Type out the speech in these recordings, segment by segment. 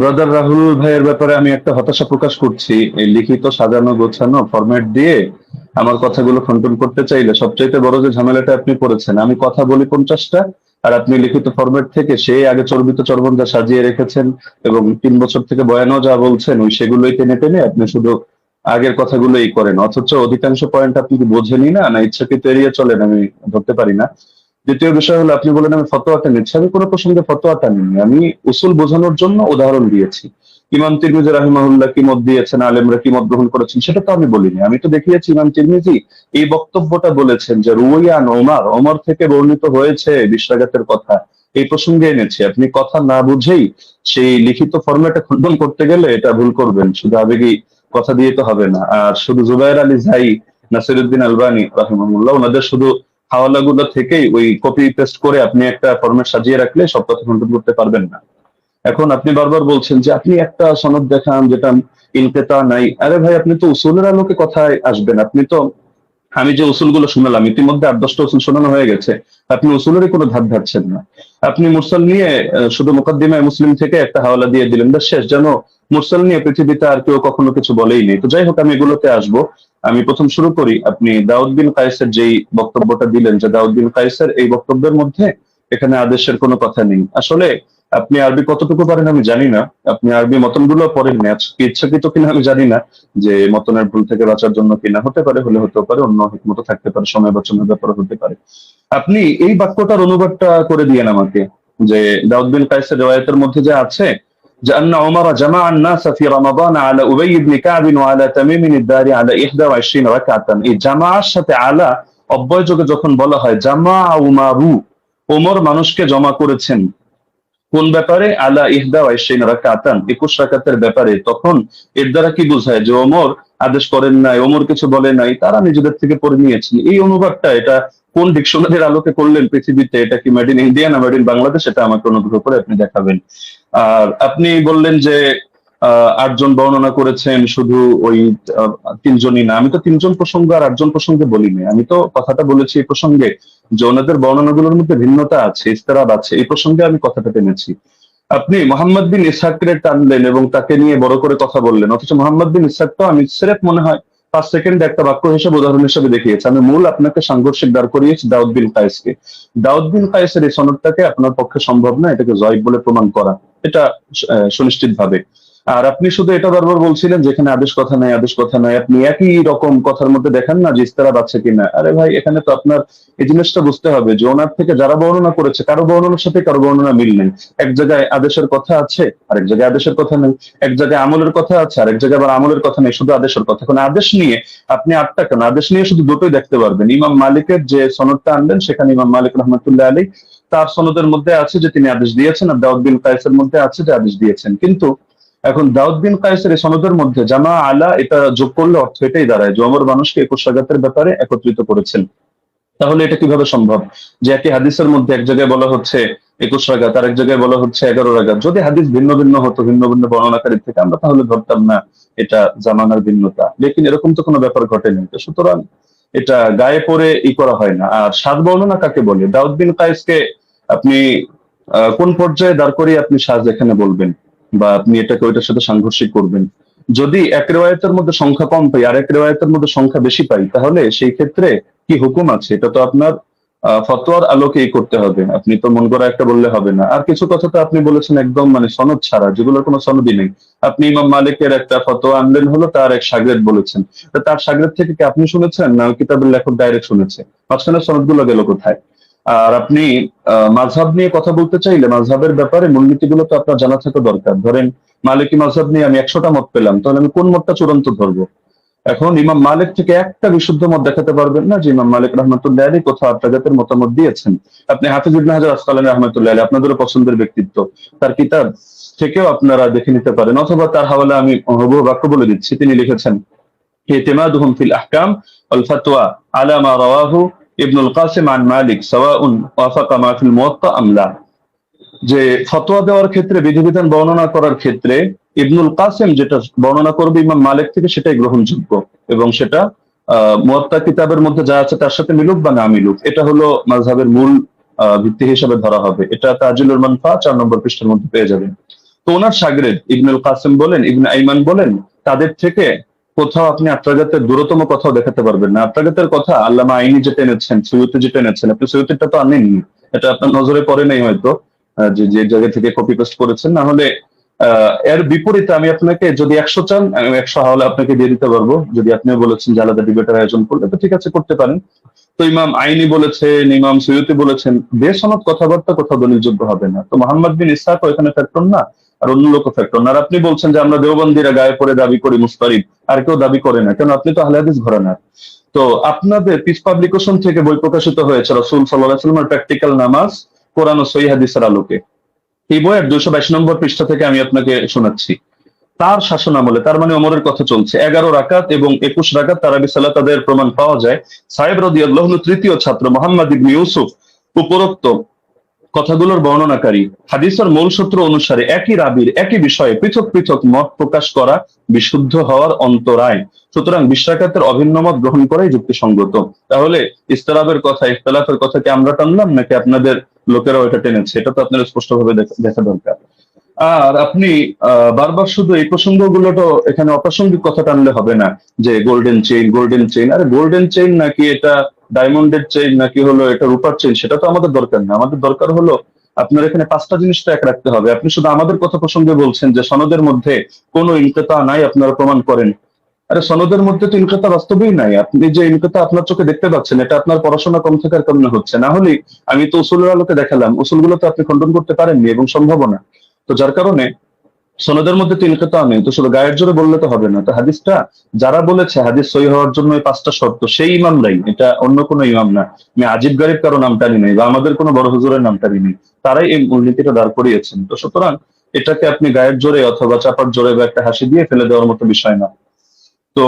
Brother Rahul ভাইয়ের ব্যাপারে আমি একটা হতাশা প্রকাশ করছি। এই লিখিত, সাজানো, গোছানো ফরম্যাট দিয়ে আমার কথাগুলো খণ্ডন করতে চাইলে সবচাইতে বড় যে ঝামেলাটা আপনি করেছেন আমি কথা বলি পঞ্চাশটা আর আপনি লিখিত ফরম্যাট থেকে সেই আগে চর্বিত চর্বনটা সাজিয়ে রেখেছেন এবং তিন বছর থেকে বয়ানও যা বলছেন, ওই সেগুলোই টেনে টেনে আপনি শুধু আগের কথাগুলোই করেন। অথচ অধিকাংশ পয়েন্ট আপনি কি বোঝেনই না? না, ইচ্ছাকৃত এড়িয়ে চলেন, আমি ধরতে পারি না। দ্বিতীয় বিষয় হলো, আপনি বলেন আমি ফতোয়াটা নিচ্ছি আমি কোনো প্রসঙ্গে ফতোয়াটা নিইনি আমি উসুল বোঝানোর জন্য উদাহরণ দিয়েছি। ইমাম তিরমিজি রাহিমাহুল্লাহ কি মত দিয়েছেন? আলেমরা কি মত গ্রহণ করেছেন? সেটা তো আমি বলিনি। আমি তো দেখিয়েছি ইমাম তিরমিজি এই বক্তব্যটা বলেছেন যে রুইয়ান ওমার, ওমর থেকে বর্ণিত হয়েছে বিশ্বাঘাতের কথা। এই প্রসঙ্গে এনেছি। আপনি কথা না বুঝেই সেই লিখিত ফরম্যাটে খণ্ডন করতে গেলে এটা ভুল করবেন। শুধু আবেগী কথা দিয়ে তো হবে না। আর শুধু জুবাইর আলী জাই নাসিরুদ্দিন আলবানি রাহিমাহুল্লাহ, ওনাদের শুধু হাওয়ালাগুলো থেকেই ওই কপি পেস্ট করে আপনি একটা ফর্মেট সাজিয়ে রাখলে সব কথা খণ্ডন করতে পারবেন না। এখন আপনি বারবার বলছেন যে, আপনি একটা সনদ দেখান যেটা ইনকেতা নাই। আরে ভাই, আপনি তো উসুলের আলোকে কথায় আসবেন। আপনি তো আমি যে উসুলগুলো শুনলাম, ইতিমধ্যে আট, দশটা উসুল শোনানো হয়ে গেছে। আপনি উসুলেরই কোনো ধার ধারছেন না। আপনি মুরসাল নিয়ে শুধু মোকাদ্দিমায় মুসলিম থেকে একটা হাওলা দিয়ে দিলেন। ব্যাস, শেষ। যেন মুরসাল নিয়ে পৃথিবীতে আর কেউ কখনো কিছু বলেই নেই। তো যাই হোক, আমি এগুলোতে আসব। আমি প্রথম শুরু করি। আপনি দাউদ বিন কায়েসের যেই বক্তব্যটা দিলেন, যে দাউদ বিন কায়েসের এই বক্তব্যের মধ্যে এখানে আদেশের কোনো কথা নেই। আসলে আপনি আরবি কতটুকু পারেন আমি জানি না। আপনি আরবি মতনগুলো নি আজকে ইচ্ছাকৃত কিনা আমি জানি না যে মতনের ভুল থেকে বাঁচার জন্য কিনা। হতে পারে, হলে হতেও পারে, অন্য মতো থাকতে পারে, সময় বাঁচানোর ব্যাপার হতে পারে। আপনি এই বাক্যটার অনুবাদটা করে দিয়েন আমাকে, যে দাউদ বিন কাইসের রেওয়ায়তের মধ্যে যে আছে, যে আন্না ওমারা আন্না সাফি রমাদান আলা আলা তামিম ইদ্দারি আলা 21 রাকাতান। সাথে আলা অব্যয়যোগে যখন বলা হয় জামা উমারু ওমর মানুষকে জমা করেছেন। কোন ব্যাপারে? আলা ইহদা ওয়াইশাইন রাকাতান। একুশ রাকাতের ব্যাপারে তখন এর দ্বারা কি বোঝায় যে ওমর আদেশ করেন নাই, ওমর কিছু বলে নাই, তারা নিজেদের থেকে পড়ে নিয়েছেন। এই অনুবাদটা, এটা কোন ডিকশনারির আলোকে করলেন পৃথিবীতে, এটা কি মেড ইন ইন্ডিয়া না মেড ইন বাংলাদেশ এটা আমাকে অনুগ্রহ করে আপনি দেখাবেন। আর আপনি বললেন যে আটজন বর্ণনা করেছেন, শুধু ওই তিনজনই না। আমি তো তিনজন প্রসঙ্গ আর আটজন প্রসঙ্গে বলিনি। আমি তো কথাটা বলেছি এই প্রসঙ্গে যে ওনাদের বর্ণনাগুলোর মধ্যে ভিন্নতা আছে ইস্তারাব আছে। এই প্রসঙ্গে আমি কথাটা টেনেছি। আপনি মোহাম্মদ বিন ইসহাককে টানলেন এবং তাকে নিয়ে বড় করে কথা বললেন। অথচ মোহাম্মদ বিন ইসহাক তো আমি সেরেফ মনে হয় পাঁচ সেকেন্ড একটা বাক্য হিসেবে, উদাহরণ হিসেবে দেখিয়েছি। আমি মূল আপনাকে সাংঘর্ষিক দাঁড় করিয়েছি দাউদ বিন কায়েসকে। দাউদ বিন কায়েসের এই সনদটাকে আপনার পক্ষে সম্ভব না, এটাকে জয়ব বলে প্রমাণ করা। এটা সুনিশ্চিত ভাবে আর আপনি শুধু এটা বারবার বলছিলেন যেখানে আদেশ কথা নাই, আদেশ কথা নাই, আপনি একই রকম কথার মধ্যে দেখেন না যে ইস্তারাব আছে কিনা। আরে ভাই, এখানে তো আপনার এই জিনিসটা বুঝতে হবে যে ওনার থেকে যারা বর্ণনা করেছে, কারও বর্ণনার সাথে কারও বর্ণনা মিল নেই। এক জায়গায় আদেশের কথা আছে, আরেক জায়গায় আদেশের কথা নেই। এক জায়গায় আমলের কথা আছে, আরেক জায়গায় আবার আমলের কথা নেই, শুধু আদেশের কথা। এখন আদেশ নিয়ে আপনি আটটা কেন? আদেশ নিয়ে শুধু দুটোই দেখতে পারবেন। ইমাম মালিকের যে সনদটা আনলেন, সেখানে ইমাম মালিক রহমতুল্লাহ আলী তার সনদের মধ্যে আছে যে তিনি আদেশ দিয়েছেন, আর দাউদ বিন কায়েসের মধ্যে আছে যে আদেশ দিয়েছেন। কিন্তু এখন দাউদ বিন কায়েসের এই সনদের মধ্যে জামা আলা এটা যোগ করলে অর্থ এটাই দাঁড়ায় যে অমর মানুষকে একুশ রাগাতের ব্যাপারে একত্রিত করেছেন। তাহলে এটা কীভাবে সম্ভব? যে একই হাদিসের মধ্যে এক জায়গায় বলা হচ্ছে একুশ রাগাত আর এক জায়গায় বলা হচ্ছে এগারো রাগাত। যদি হাদিস ভিন্ন ভিন্ন হতো, ভিন্ন ভিন্ন বর্ণনাকারীর থেকে, আমরা তাহলে ধরতাম না এটা জামানার ভিন্নতা। লেকিন এরকম তো কোনো ব্যাপার ঘটেনি। সুতরাং এটা গায়ে পরে ই করা হয় না। আর সাত বর্ণনা কাকে বলে? দাউদ বিন কায়েসকে আপনি কোন পর্যায়ে দাঁড় করিয়ে আপনি সাজ এখানে বলবেন? বা আপনি এটাকে ওইটার সাথে সাংঘর্ষিক করবেন। যদি এক রেওয়ায়তের মধ্যে সংখ্যা কম পাই আর এক রেওয়ায়তের মধ্যে সংখ্যা বেশি পাই, তাহলে সেই ক্ষেত্রে কি হুকুম আছে? এটা তো আপনার ফতোয়ার আলোকেই করতে হবে। আপনি তো মন করা একটা বললে হবে না। আর কিছু কথা তো আপনি বলেছেন একদম মানে সনদ ছাড়া, যেগুলোর কোনো সনদই নেই। আপনি ইমাম মালিকের একটা ফতোয়া আনলেন হলো, তার এক সাগরেদ বলেছেন। তার সাগরেদ থেকে কি আপনি শুনেছেন? না কিতাবের লেখক ডাইরেক্ট শুনেছে। মাঝখানে সনদগুলো গেল কোথায়? আর আপনি আহ, মাঝহাব নিয়ে কথা বলতে চাইলে মাঝহাবের ব্যাপারে মূলনীতিগুলো তো আপনার জানা থাকা দরকার ধরেন মালিকি মাঝহাব নিয়ে আমি একশোটা মত পেলাম তাহলে আমি কোন মতটা চূড়ান্ত ধরবো এখন ইমাম মালিক থেকে একটা বিশুদ্ধ মত দেখাতে পারবেন না যে ইমাম মালিক রহমতুল্লাহ আলী কোথাও আত্মাগাতের মতামত দিয়েছেন আপনি হাফিজ ইবনে হাজার আসকালানি রহমতুল্লাহ আলী আপনাদেরও পছন্দের ব্যক্তিত্ব তার কিতাব থেকেও আপনারা দেখে নিতে পারেন অথবা তার হাওয়ালে আমি হবু বাক্য বলে দিচ্ছি তিনি লিখেছেন اعتمادهم في الأحكام والفتوى على ما رواه ইবনুল কাসিম আন মালিক মুওয়াত্তা আমলা যে ফতোয়া দেওয়ার ক্ষেত্রে, বিধিবিধান বর্ণনা করার ক্ষেত্রে ইবনুল কাসিম যেটা বর্ণনা করবে ইমাম মালিক থেকে, সেটাই গ্রহণযোগ্য। এবং সেটা মুয়াত্তা কিতাবের মধ্যে যা আছে তার সাথে মিলুক বা না মিলুক, এটা হলো মাঝহাবের মূল ভিত্তি হিসাবে ধরা হবে। এটা তাজিলুর মানফা চার নম্বর পৃষ্ঠার মধ্যে পেয়ে যাবেন। তো ওনার সাগরেদ ইবনুল কাসিম বলেন, ইবনে আইমান বলেন, তাদের থেকে কোথাও আপনি আত্রাগাতের দূরতম কথাও দেখাতে পারবেন না। আত্রাগাতের কথা আল্লামা আইনি যেটা এনেছেন সৈয়দে যেটা এনেছেন আপনি সৈয়দটা তো আনেননি এটা আপনার নজরে পড়ে নাই হয়তো যে যে জায়গা থেকে কপি পেস্ট করেছেন। না হলে এর বিপরীতে আমি আপনাকে যদি একশো চান একশো হলে আপনাকে দিয়ে দিতে পারব। যদি আপনিও বলেছেন যে আলাদা ডিবেটের আয়োজন করলে, তো ঠিক আছে, করতে পারেন। তো ইমাম আইনি বলেছেন, ইমাম সৈয়দি বলেছেন বেসনত কথাবার্তা কোথাও দলিলযোগ্য হবে না। তো মোহাম্মদ বিন ইসাক এখানে ফ্যাক্টর না। আর অন্য লোক ফ্যাক্টর না। আর আপনি বলছেন যে আমরা দেওবন্দিরা গায়ে পরে দাবি করি মুস্তারিদ। আর কেউ দাবি করে না, কেন? আপনি তো আহলে হাদিস ঘরানার। তো আপনাদের পিস পাবলিকেশন থেকে বই প্রকাশিত হয়েছে রসুল সাল্লাহ সাল্লামের প্র্যাকটিক্যাল নামাজ, কোরআন ও সহি হাদিসের আলোকে। এই বইয়ের দুইশো বাইশ নম্বর পৃষ্ঠা থেকে আমি আপনাকে শোনাচ্ছি। তার শাসন আমলে, তার মানে অমরের কথা চলছে। এগারো রাকাত এবং একুশ রাকাত তারাবি সাল্লাহ তাদের প্রমাণ পাওয়া যায়। সাহেব রদি তৃতীয় ছাত্র মোহাম্মদ ইবনে ইউসুফ, উপরোক্ত কথাগুলোর বর্ণনাকারী, হাদিসের মূল সূত্র অনুসারে একই রাবির একই বিষয়ে পৃথক পৃথক মত প্রকাশ করা বিশুদ্ধ হওয়ার অন্তরায়। সুতরাং বিশ্বাকাতের অভিন্ন মত গ্রহণ করাই যুক্তিসঙ্গত। তাহলে ইস্তালাবের কথা ইফতলাফের কথা কি আমরা টানলাম, নাকি আপনাদের লোকেরাও এটা টেনেছে? এটা তো আপনার স্পষ্টভাবে দেখা- দরকার। আর আপনি বারবার শুধু এই প্রসঙ্গগুলো তো এখানে অপ্রাসঙ্গিক কথা টানলে হবে না, যে গোল্ডেন চেইন গোল্ডেন চেইন আরে গোল্ডেন চেইন নাকি এটা ডায়মন্ডের চেইন নাকি হলো এটা রূপার চেইন সেটা তো আমাদের দরকার না আমাদের দরকার হলো আপনার এখানে পাঁচটা জিনিস এক রাখতে হবে। আপনি শুধু আমাদের কথা প্রসঙ্গে বলছেন যে সনদের মধ্যে কোনো ইনকেতা নাই, আপনারা প্রমাণ করেন। আরে, সনদের মধ্যে তো ইনকেতা বাস্তবেই নাই। আপনি যে ইনকেতা আপনার চোখে দেখতে পাচ্ছেন, এটা আপনার পড়াশোনা কম থাকার কারণে হচ্ছে। না হলে আমি তো উসুলের আলোকে দেখালাম। উসুলগুলো তো আপনি খণ্ডন করতে পারেননি এবং সম্ভাবনা তো যার কারণে সনদের মধ্যে তিন তো নেই তো শুধু গায়ের জোরে বললে তো হবে না। তো হাদিসটা যারা বলেছে, হাদিস সই হওয়ার জন্য এই পাঁচটা শর্ত, সেই ইমামরাই এটা অন্য কোন ইমাম না। আমি আজিব গারিব কারও নামটানি নেই, বা আমাদের কোনো বড় হুজুরের নামটানি নেই, তারাই এই মূলনীতিটা দাঁড় করিয়েছেন। তো সুতরাং এটাকে আপনি গায়ের জোরে অথবা চাপার জোরে বা একটা হাসি দিয়ে ফেলে দেওয়ার মতো বিষয় না। তো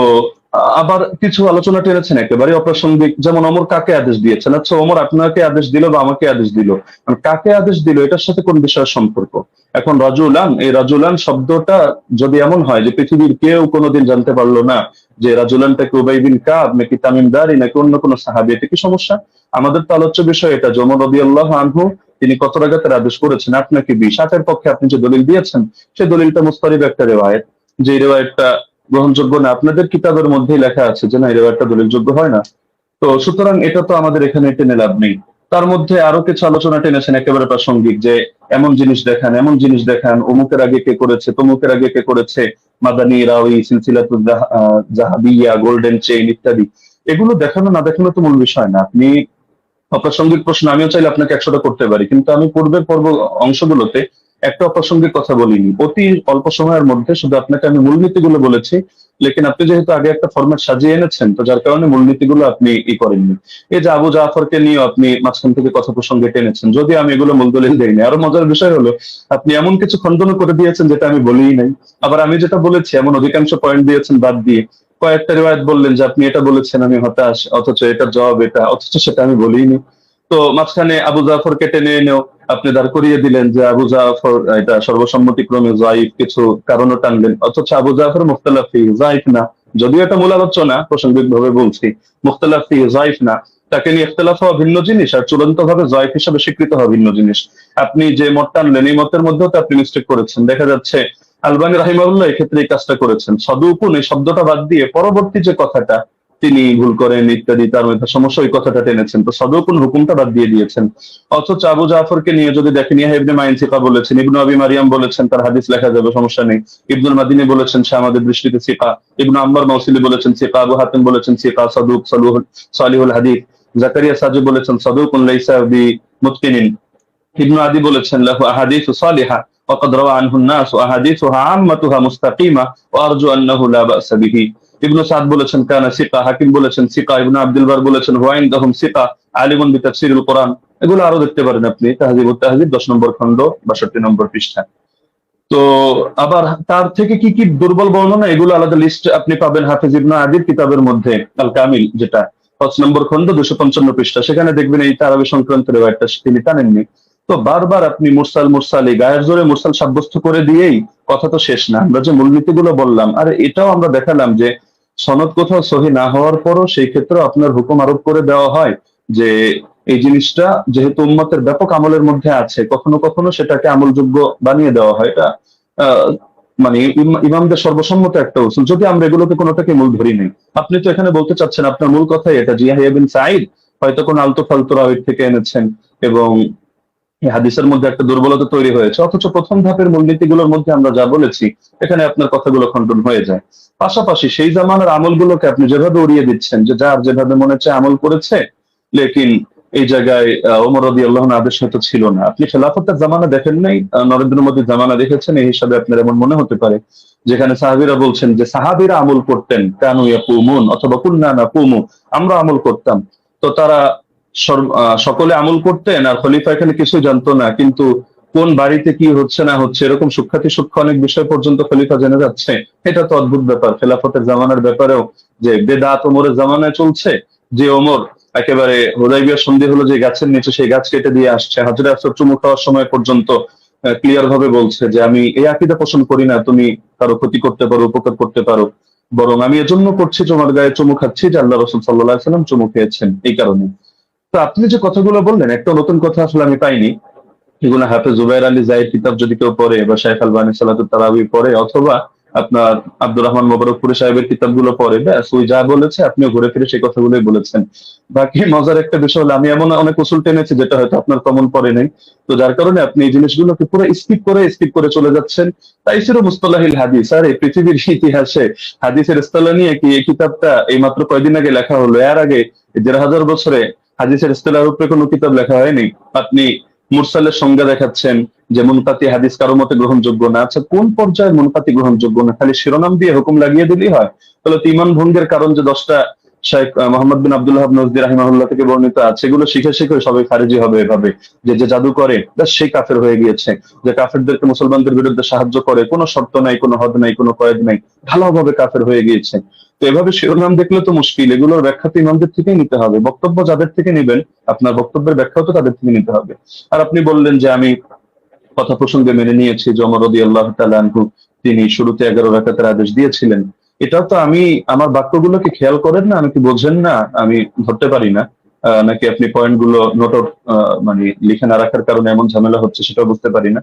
আবার কিছু আলোচনা টেনেছেন একেবারে অপ্রাসঙ্গিক। যেমন অমর কাকে আদেশ দিয়েছেন? আচ্ছা অমর আপনাকে আদেশ দিল বা আমাকে আদেশ দিল? মানে কাকে আদেশ দিল? এটার সাথে কোন বিষয়ের সম্পর্ক? এখন রাজুলান, এই রাজুলান শব্দটা যদি এমন হয় যে পৃথিবীর কেউ কোনোদিন জানতে পারল না যে রাজুলানটাকে উবাই বিন কাব নাকি তামিমদারি নাকি অন্য কোনো সাহাবি, এটা কি সমস্যা? আমাদের তো আলোচ্য বিষয় এটা জমর রবি আল্লাহ আনহু, তিনি কত রাগাতের আদেশ করেছেন? আপনাকে বিশ। আটের পক্ষে আপনি যে দলিল দিয়েছেন সেই দলিলটা মুস্তারিব একটা রেওয়ায়ত। যে রেওয়ায়তটা গ্রহণযোগ্য না? আপনাদের কিতাবের মধ্যেই লেখা আছে যে না এই রেওয়ায়তটা দলিলযোগ্য হয় না। তো সুতরাং এটা তো আমাদের এখানে টেনে লাভ নেই। তার মধ্যে আরও কিছু আলোচনা টেনেছেন একেবারে প্রাসঙ্গিক যে এমন জিনিস দেখান এমন জিনিস দেখান অমুকের আগে কে করেছে তমুকের আগে কে করেছে মাদানি রাউই আহ, জাহাবিয়া গোল্ডেন চেইন ইত্যাদি। এগুলো দেখানো না দেখানো তো মূল বিষয় না। আপনি অপ্রাসঙ্গিক প্রশ্ন আমিও চাইলে আপনাকে একশোটা করতে পারি। কিন্তু আমি পূর্বের পর্ব অংশগুলোতে একটা অপ্রাসঙ্গিক কথা বলিনি। অতি অল্প সময়ের মধ্যে শুধু আপনাকে আমি মূলনীতিগুলো বলেছি, লেকিন আপনি যেহেতু আগে একটা ফরম্যাট সাজিয়ে এনেছেন, তো যার কারণে মূলনীতিগুলো আপনি ই করেননি। এই যে আবু জাফরকে নিয়ে আপনি মাঝখান থেকে কথা প্রসঙ্গে টেনেছেন, যদি আমি এগুলো মূল দলিল দেইনি। আরও মজার বিষয় হলো, আপনি এমন কিছু খণ্ডন করে দিয়েছেন যেটা আমি বলিই নাই। আবার আমি যেটা বলেছি, এমন অধিকাংশ পয়েন্ট দিয়েছেন বাদ দিয়ে। কয়েকটা রিওয়ায়ত বললেন যে আপনি এটা বলেছেন, আমি হতাশ, অথচ এটার জবাব এটা, অথচ সেটা আমি বলিনি তো মাঝখানে আবু জাফর জাফরকে টেনে এনেও আপনি দাঁড় করিয়ে দিলেন যে আবু জাফর, এটা সর্বসম্মতিক্রমে জাইফ কিছু কারণও টানলেন। অথচ আবু জাফর মুখতালাফি জাইফ না। যদিও এটা মূল আলোচনা প্রাসঙ্গিক ভাবে বলছি, মুখতালাফি জাইফ না। তাকে নিয়ে ইখতলাফ হওয়া ভিন্ন জিনিস আর চূড়ান্ত ভাবে জয়ফ হিসাবে স্বীকৃত হওয়া ভিন্ন জিনিস। আপনি যে মত টানলেন, এই মতের মধ্যেও তো আপনি মিস্টেক করেছেন। দেখা যাচ্ছে, আলবানী রাহিমাউল্লাহ এক্ষেত্রে এই কাজটা করেছেন। সদুকুন এই শব্দটা বাদ দিয়ে পরবর্তী যে কথাটা তিনি ভুল করেন ইত্যাদি তার মধ্যে সমস্যা ওই কথাটা টেনেছেন তো সদুকুন হুকুমটা বাদ দিয়ে দিয়েছেন অথচ আবু জাফরকে নিয়ে যদি দেখেন ইয়া ইবনে মাইন সিকা বলেছেন ইবনু আবি মারিয়াম বলেছেন তার হাদিস লেখা যাবে সমস্যা নেই ইবনুল মাদিনী বলেছেন সে আমাদের দৃষ্টিতে সিকা ইবনু আম্বার মৌসিলি বলেছেন সিকা আবু হাতিম বলেছেন সিকা সাদুক সালুহুল সালিহুল হাদিস জাকারিয়া সাজু বলেছেন সাদুকুন লাইসা বি মুতকিনিন ইবনু আদি বলেছেন লাহু আহাদিসু সালিহা وقد روى عنه الناس واحاديثها عامتها مستقيمه وارجو انه لا باس به ইবনু সাদ বলেছেন, কানা সিকা, হাকিম বলেছেন, সিকা ইবনু আব্দুল বার বলেছেন হুয়াইন দাহুম সিকা, আলিমুন বি তাফসিরুল কোরআন। এগুলো আরও দেখতে পারেন আপনি, তাহজিব তাহজিব, দশ নম্বর খণ্ড, বাষট্টি নম্বর পৃষ্ঠা। তো আবার তার থেকে কি কি দুর্বল বর্ণনা, এগুলো আলাদা লিস্ট আপনি পাবেন হাফিজ ইবনু আদির কিতাবের মধ্যে আল কামিল যেটা। পাঁচ নম্বর খণ্ড, দুশো পঞ্চান্ন পৃষ্ঠা। সেখানে দেখবেন এই তারাবি সংক্রান্ত রেওয়ায়তটা তিনি টানেননি। তো বারবার আপনি মুরসাল মুরসাল, গায়ের জোরে মুরসাল সাব্যস্ত করে দিয়েই কথা তো শেষ না। আমরা যে মূলনীতিগুলো বললাম, আর এটাও আমরা দেখালাম যে সনদ কোথাও সহি না হওয়ার পরও সেই ক্ষেত্রে আপনার হুকুম আরোপ করে দেওয়া হয় যে এই জিনিসটা যেহেতু উম্মতের ব্যাপক আমলের মধ্যে আছে, কখনো কখনো সেটাকে আমলযোগ্য বানিয়ে দেওয়া হয়। এটা মানে ইম- ইমামদের সর্বসম্মত একটা উসুল। যদি আমরা এগুলোকে কোনোটাকে মূল ধরি নেই। আপনি তো এখানে বলতে চাচ্ছেন, আপনার মূল কথাই এটা জিয়াহিয়া বিন সাইদ হয়তো কোন আলতো ফালতু রাওয়ির থেকে এনেছেন এবং এই হাদিসের মধ্যে একটা দুর্বলতা তৈরি হয়েছে। অথচ প্রথম ধাপের মূলনীতিগুলোর মধ্যে আমরা যা বলেছি, এখানে আপনার কথাগুলো খণ্ডন হয়ে যায়। পাশাপাশি সেই জামানার আমলগুলোকে আপনি যেভাবে উড়িয়ে দিচ্ছেন, যে যার যেভাবে মনে হচ্ছে আমল করেছে, লেকিন এই জায়গায় ওমর রদি আল্লাহ আদেশ হয়তো ছিল না। আপনি খেলাফতের জামানা দেখেন নাই? নরেন্দ্র মোদীর জামানা দেখেছেন? এই হিসাবে আপনার এমন মনে হতে পারে। যেখানে সাহাবিরা বলছেন যে, সাহাবিরা আমল করতেন, কানু ইয়াকুমুন অথবা কুন্না না কুমু আমরা আমল করতাম। তো তারা সকলে আমল করতেন আর খলিফা এখানে কিছুই জানতো না, কিন্তু কোন বাড়িতে কি হচ্ছে না হচ্ছে এরকম সুখ্যাতি সূক্ষ্ম অনেক বিষয় পর্যন্ত খলিফা জেনে যাচ্ছে। এটা তো অদ্ভুত ব্যাপার। খেলাফতের জামানার ব্যাপারেও যে বেদাত ওমরের জামানায় চলছে, যে ওমর একেবারে হোদাইবিয়া সন্ধি হলো যে গাছের নিচে সেই গাছ কেটে দিয়ে আসছে। হাজরা আসর চুমু খাওয়ার সময় পর্যন্ত ক্লিয়ার ভাবে বলছে যে আমি এই আকিদা পোষণ করি না, তুমি কারও ক্ষতি করতে পারো, উপকার করতে পারো। বরং আমি এজন্য করছি, তোমার গায়ে চুমু খাচ্ছি যে আল্লাহ রসুল সাল্লাহ সাল্লাম চুমু খেয়েছেন। এই কারণে। তো আপনি যে কথাগুলো বললেন, একটা নতুন কথা আসলে আমি পাইনি। এগুলো হাফেজ জুবাইর আলী জাহিদ কিতাব যদি কেউ পড়ে বা শাইখ আলবানী সালাতুল তারাবি পড়ে অথবা আপনার আব্দুর রহমান মোবারকপুরি সাহেবের কিতাবগুলো পড়ে, ব্যাস, ওই যা বলেছে আপনিও ঘুরে ফিরে সেই কথাগুলোই বলেছেন। বাকি মজার একটা বিষয় হলো, আমি এমন অনেক উসুল টেনেছি যেটা হয়তো আপনার কমন পড়ে নেই। তো যার কারণে আপনি এই জিনিসগুলোকে পুরো স্কিপ করে স্কিপ করে চলে যাচ্ছেন। তাই ছিল মুস্তলাহিল হাদিস। আর এই পৃথিবীর ইতিহাসে হাদিসের ইস্তলা নিয়ে কি এই কিতাবটা এই মাত্র কয়দিন আগে লেখা হলো, এর আগে দেড় হাজার বছরে হাদিসের ইস্তলার উপরে কোনো কিতাব লেখা হয়নি। আপনি মুরসালের সঙ্গে দেখাচ্ছেন যে মুনকাতি হাদিস কারও মতে গ্রহণযোগ্য না। আচ্ছা কোন পর্যায়ে মুনকাতি গ্রহণযোগ্য না? খালি শিরোনাম দিয়ে হুকুম লাগিয়ে দিলেই হয়। তাহলে তো ইমান ভঙ্গের কারণ যে দশটা শেখ মোহাম্মদ বিন আব্দুল্লাহ নজদি রাহিমাহুল্লাহ থেকে বর্ণিত আছে। এগুলো শিখে শিখে সবাই খারিজি হবে এভাবে যে যে জাদু করে সেই কাফের হয়ে গিয়েছে। যে কাফেরদেরকে মুসলমানদের বিরুদ্ধে সাহায্য করে, কোনো শর্ত নাই, কোনো হদ নাই, কোনো কয়েদ নাই ভালোভাবে কাফের হয়ে গিয়েছে। তো এভাবে শিরোনাম দেখলে তো মুশকিল, এগুলোর ব্যাখ্যা তো ইমামদের থেকেই নিতে হবে। বক্তব্য যাদের থেকে নেবেন, আপনার বক্তব্যের ব্যাখ্যাও তো তাদের থেকে নিতে হবে। আর আপনি বললেন যে, আমি কথা প্রসঙ্গে মেনে নিয়েছি যে অমর রদি আল্লাহ তিনি শুরুতে এগারো রাকাতের আদেশ দিয়েছিলেন। এটাও তো আমি, আমার বাক্যগুলোকে খেয়াল করেন না? আমি কি বোঝেন না? আমি ধরতে পারি না। নাকি আপনি পয়েন্টগুলো নোট মানে লিখে না রাখার কারণে এমন ঝামেলা হচ্ছে সেটাও বুঝতে পারি না।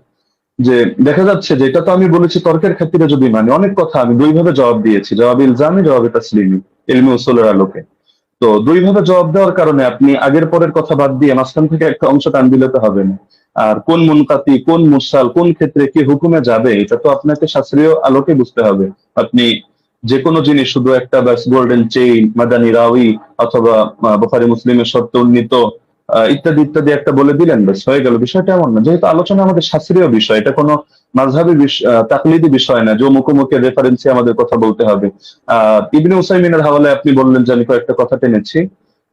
যে দেখা যাচ্ছে যে এটা তো আমি বলেছি তর্কের খাতিরে যদি মানে অনেক কথা আমি দুইভাবে জবাব দিয়েছি। জবাব ইলজামি, জবাব তাসলিমি ইলমি উসুলের আলোকে। তো দুইভাবে জবাব দেওয়ার কারণে আপনি আগের পরের কথা বাদ দিয়ে মাঝখান থেকে একটা অংশ টান দিলে তো হবে না। আর কোন মুনকাতি, কোন মুরসাল, কোন ক্ষেত্রে কি হুকুমে যাবে, এটা তো আপনাকে শাস্ত্রীয় আলোকে বুঝতে হবে। আপনি যে কোনো জিনিস শুধু একটা ব্যাস গোল্ডেন চেইন মাদানি রাউি অথবা আহ, মুসলিমের শর্ত উন্নীত ইত্যাদি ইত্যাদি একটা বলে দিলেন ব্যাস হয়ে গেল। বিষয়টা এমন না। যেহেতু আলোচনা আমাদের শাস্ত্রীয় বিষয় এটা কোনো মাঝহাবি তাকলিদি বিষয় না যে মুখোমুখি রেফারেন্সে আমাদের কথা বলতে হবে। আহ ইবনে উসাইমিনের হাওলায় আপনি বললেন যে আমি কয়েকটা কথা টেনেছি।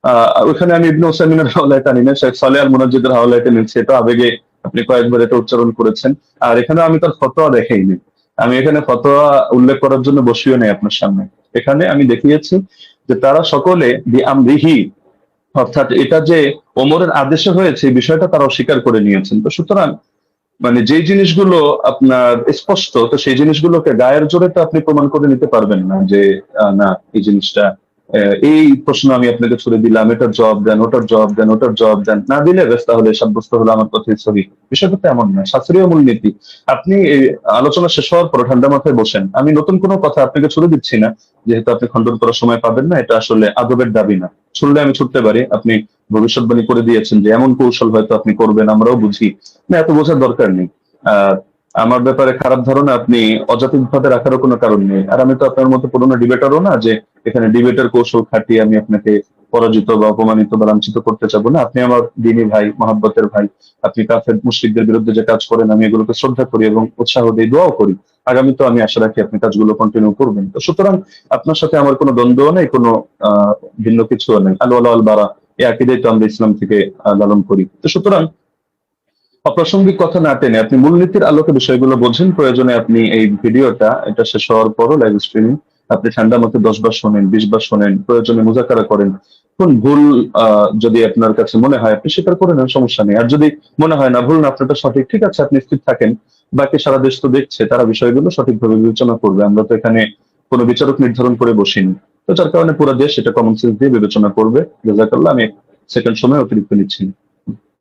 আহ ওখানে আমি ইবনে উসাইমিনের হাওলায় টানি না শেখ সালে আল মুনাজ্জিদের হাওলায় টেনেছি এটা আবেগে আপনি কয়েকবার এটা উচ্চারণ করেছেন। আর এখানে আমি তার ফতোয়া দেখাইনি। আমি এখানে ফতোয়া উল্লেখ করার জন্য বসিও নেই আপনার সামনে। এখানে আমি দেখিয়েছি যে তারা সকলে দি আমরিহি অর্থাৎ এটা যে ওমরের আদেশে হয়েছে বিষয়টা তারা অস্বীকার করে নিয়েছেন। তো সুতরাং মানে যে জিনিসগুলো আপনার স্পষ্ট, তো সেই জিনিসগুলোকে গায়ের জোরে তো আপনি প্রমাণ করে নিতে পারবেন না যে না, এই জিনিসটা এই প্রশ্ন আমি আপনাকে ছুড়ে দিলাম, এটার জবাব দেন, ওটার জবাব দেন, ওটার জবাব দেন। না দিলে ব্যস্ত তাহলে সাব্যস্ত হলো আমার কথাই ছবি। বিষয়টা তো এমন না, শাস্ত্রীয় মূলনীতি। আপনি আলোচনা শেষ হওয়ার পর ঠান্ডা মাথায় বসেন। আমি নতুন কোনো কথা আপনাকে ছুড়ে দিচ্ছি না, যেহেতু আপনি খণ্ডন করার সময় পাবেন না, এটা আসলে আদবের দাবি না। ছুড়লে আমি ছুটতে পারি, আপনি ভবিষ্যৎবাণী করে দিয়েছেন যে এমন কৌশল হয়তো আপনি করবেন, আমরাও বুঝি। না, এত বোঝার দরকার নেই। আহ আমার ব্যাপারে খারাপ ধারণা আপনি অজাতিক ভাবে রাখারও কোনো কারণ নেই। আর আমি তো আপনার মতো পুরোনো ডিবেটারও না যে এখানে ডিবেটার কৌশল খাটিয়ে আমি আপনাকে পরাজিত বা অপমানিত বা লাঞ্ছিত করতে চাবো না। আপনি আমার দিনী ভাই, মহাব্বতের ভাই, আপনি কাফের মুসলিকদের বিরুদ্ধে যে কাজ করেন, আমি এগুলোকে শ্রদ্ধা করি এবং উৎসাহ দিই দোয়াও করি। আগামী তো আমি আশা রাখি আপনি কাজগুলো কন্টিনিউ করবেন। তো সুতরাং আপনার সাথে আমার কোনো দ্বন্দ্ব নেই, কোনো ভিন্ন কিছুও নেই। আলু আল বারা এই আকিদাই তো আমরা ইসলাম থেকে লালন করি। তো সুতরাং অপ্রাসঙ্গিক কথা না টেনে আপনি মূলনীতির আলোকে বিষয়গুলো বোঝেন, প্রয়োজনে আপনি এই ভিডিওটা, এটা শেষ হওয়ার পরও লাইভ স্ট্রিমিং আপনি ঠান্ডা মতো দশ বার শোনেন, বিশ বার শোনেন, প্রয়োজনে মুজাকারা করেন। কোন ভুল যদি আপনার কাছে মনে হয়, আপনি স্বীকার করে নেন, সমস্যা নেই। আর যদি মনে হয় না, ভুল না, আপনারটা সঠিক, ঠিক আছে, আপনি স্থির থাকেন। বাকি সারা দেশ তো দেখছে, তারা বিষয়গুলো সঠিকভাবে বিবেচনা করবে। আমরা তো এখানে কোনো বিচারক নির্ধারণ করে বসিনি। তো যার কারণে পুরো দেশ এটা কমন সেন্স দিয়ে বিবেচনা করবে। জাজাকাল্লাহ আমি সেকেন্ড সময় অতিরিক্ত নিচ্ছি।